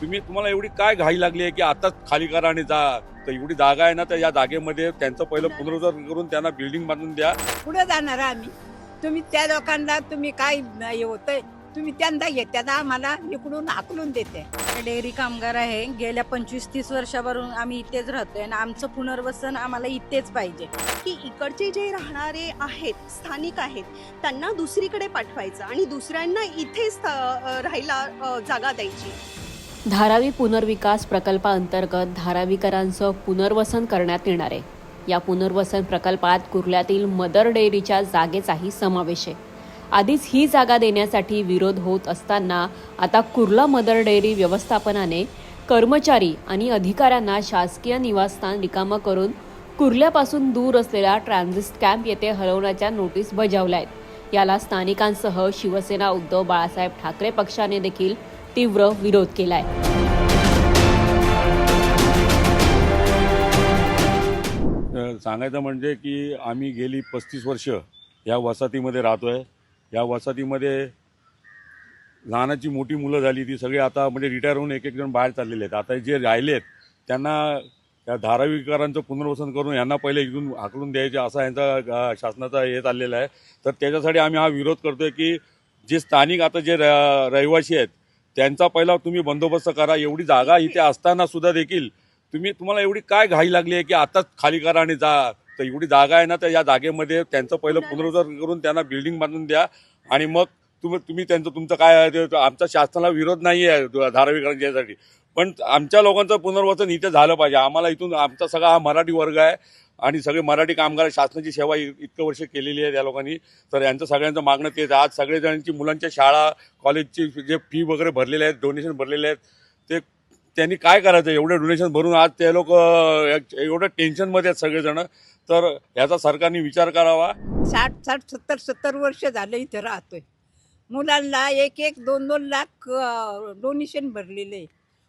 तुम्ही तुम्हाला एवढी काय घाई लागली आहे की आताच खाली करा आणि जा. तर एवढी जागा आहे ना तर या जागेमध्ये त्यांचं पहिलं पुनरुद्धार करून त्यांना बिल्डिंग बांधून द्या. पुढे जाणार आम्ही. तुम्ही त्या लोकांना तुम्ही काय हे होतंय तुम्ही त्यांना घेत्या आम्हाला इकडून हाकलून देते. डेअरी कामगार आहे. गेल्या पंचवीस तीस वर्षावरून आम्ही इथेच राहतोय आणि आमचं पुनर्वसन आम्हाला इथेच पाहिजे. की इकडचे जे राहणारे आहेत स्थानिक आहेत त्यांना दुसरीकडे पाठवायचं आणि दुसऱ्यांना इथेच राहायला जागा द्यायची. धारावी पुनर्विकास प्रकल्पाअंतर्गत धारावीकरांचं पुनर्वसन करण्यात येणार आहे. या पुनर्वसन प्रकल्पात कुर्ल्यातील मदर डेअरीच्या जागेचाही समावेश आहे. आधीच ही जागा देण्यासाठी विरोध होत असताना आता कुर्ला मदर डेअरी व्यवस्थापनाने कर्मचारी आणि अधिकाऱ्यांना शासकीय निवासस्थान रिकामं करून कुर्ल्यापासून दूर असलेल्या ट्रान्झिस्ट कॅम्प येथे हलवण्याच्या नोटीस बजावल्या आहेत. याला स्थानिकांसह शिवसेना उद्धव बाळासाहेब ठाकरे पक्षाने देखील तीव्र विरोध केलाय. सांगायचं म्हणजे की आम्ही गेली पस्तीस वर्ष या वसाहतीमध्ये राहतोय. या वसाहतीमध्ये लहानाची मोठी मुलं झाली ती सगळी आता म्हणजे रिटायर होऊन एक एक जण बाहेर चाललेले आहेत. आता जे राहिलेत त्यांना त्या धारावीकरांचं पुनर्वसन करून यांना पहिले इथून हाकलून द्यायचे असा यांचा शासनाचा हे चाललेला आहे. तर त्याच्यासाठी आम्ही हा विरोध करतोय की जे स्थानिक आता जे र- रहिवासी आहेत त्यांचा पहिला तुम्ही बंदोबस्त करा एवढी जागा इथे असताना सुद्धा देखील तुम्ही तुम्हाला एवढी काय घाई लागली आहे की आताच खाली करा आणि जा. तर एवढी जागा आहे ना तर या जागेमध्ये त्यांचं पहिलं पुनरुद्धार करून त्यांना बिल्डिंग बांधून द्या. आणि मग तुम्ही तुम्ही त्यांचं तुमचं काय आमचा शासनाला विरोध नाही आहे धारावीकरांच्या यासाठी. पण आमच्या लोकांचं पुनर्वसन इथे झालं पाहिजे. आम्हाला इथून आमचा सगळा हा मराठी वर्ग आहे आणि सगळे मराठी कामगार शासनाची सेवा इ- इतकं वर्ष केलेली आहे त्या लोकांनी. तर यांचं सगळ्यांचं मागणं तेच आज सगळेजणांची मुलांच्या शाळा कॉलेजची जे फी वगैरे भरलेले आहेत डोनेशन भरलेले आहेत ते त्यांनी काय करायचं? एवढं डोनेशन भरून आज ते लोक एवढं टेन्शनमध्ये आहेत सगळेजण. तर ह्याचा सरकारने विचार करावा. साठ साठ सत्तर सत्तर वर्ष झालं इथे राहतोय. मुलांना एक एक दोन दोन लाख डोनेशन भरलेले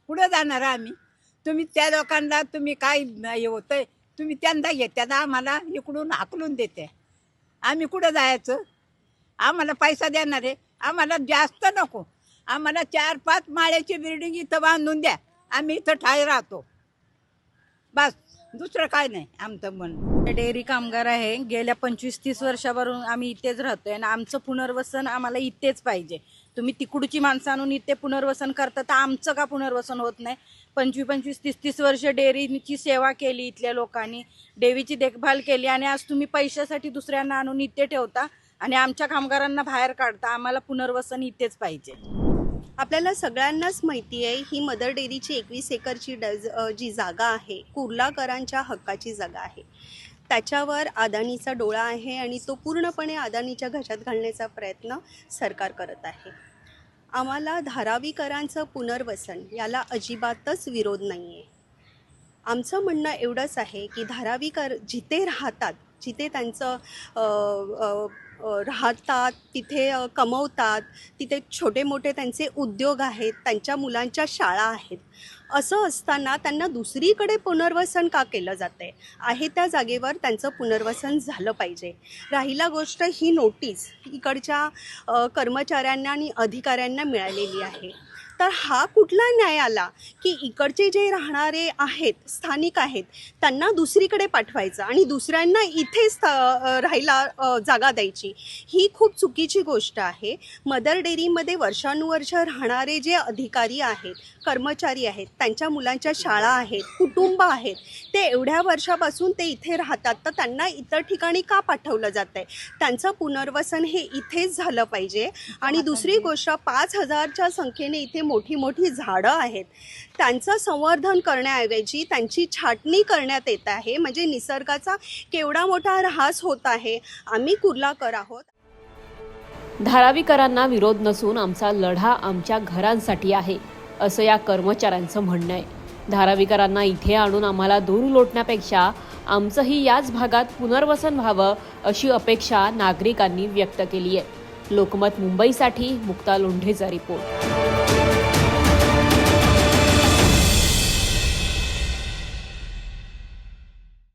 कुठं जाणार आम्ही. तुम्ही त्या लोकांना तुम्ही काय हे होतंय तुम्ही त्यांना घेत्या आम्हाला इकडून हाकलून देते. आम्ही कुठं जायचं? आम्हाला पैसा देणार आहे. आम्हाला जास्त नको. आम्हाला चार पाच माळ्याची बिल्डिंग इथं बांधून द्या. आम्ही इथं ठाय राहतो. बस. दुसरं काय नाही आमचं म्हणणं. डेअरी कामगार आहे गेल्या पंचवीस तीस वर्षावरून आम्ही इथेच राहतोय आणि आमचं पुनर्वसन आम्हाला इथेच पाहिजे. तुम्ही तिकडची माणसं आणून इथे पुनर्वसन करता तर आमचं का पुनर्वसन होत नाही? पंचवीस पंचवीस तीस तीस वर्ष डेअरीची सेवा केली इथल्या लोकांनी डेअरीची देखभाल केली आणि आज तुम्ही पैशासाठी दुसऱ्यांना आणून इथे ठेवता आणि आमच्या कामगारांना बाहेर काढता. आम्हाला पुनर्वसन इथेच पाहिजे. आपल्याला सगळ्यांनाच माहिती आहे ही मदर डेअरीची एकवीस एकरची डज जी जागा आहे कुर्लाकरांच्या हक्काची जागा आहे. त्याच्यावर अदानीचा डोळा आहे आणि तो पूर्णपणे अदानीच्या घशात घालण्याचा प्रयत्न सरकार करत आहे. आम्हाला धारावीकरांचं पुनर्वसन याला अजिबातच विरोध नाही आहे आमचं म्हणणं एवढंच आहे की धारावीकर जिथे राहतात जिथे त्यांचं राहतात तिथे कमवतात तिथे छोटे मोठे त्यांचे उद्योग आहेत त्यांच्या मुलांच्या शाळा आहेत. असं असताना त्यांना दुसरीकडे पुनर्वसन का केलं जातं आहे आहे त्या जागेवर त्यांचं पुनर्वसन झालं पाहिजे. राहिला गोष्ट ही नोटीस इकडच्या कर्मचाऱ्यांना आणि अधिकाऱ्यांना मिळालेली आहे. तर हा कुठला न्याय आला की इकडचे जे राहणारे आहेत स्थानिक आहेत त्यांना दुसरीकडे पाठवायचं आणि दुसऱ्यांना इथेच अ, राहायला जागा द्यायची ही खूप चुकीची गोष्ट आहे. मदर डेअरीमध्ये वर्षानुवर्ष राहणारे जे अधिकारी आहेत कर्मचारी आहेत त्यांच्या मुलांच्या शाळा आहेत कुटुंब आहेत ते एवढ्या वर्षापासून ते इथे राहतात तर त्यांना इतर ठिकाणी का पाठवलं जातं आहे त्यांचं पुनर्वसन हे इथेच झालं पाहिजे. आणि दुसरी गोष्ट पाच हजारच्या संख्येने इथे मोठी मोठी झाडं आहेत. त्यांचं संवर्धन करण्याऐवजी त्यांची छाटणी करण्यात येत आहे. म्हणजे निसर्गाचा केवढा मोठा ऱ्हास होत आहे आम्ही कुर्लाकर आहोत. धारावीकरांना विरोध नसून आमचा लढा आमच्या घरांसाठी आहे असं या कर्मचाऱ्यांचं म्हणणं आहे. धारावीकरांना इथे आणून आम्हाला दूर लोटण्यापेक्षा आमचंही याच भागात पुनर्वसन व्हावं अशी अपेक्षा नागरिकांनी व्यक्त केली आहे. लोकमत मुंबईसाठी मुक्ता लोंढेचा रिपोर्ट.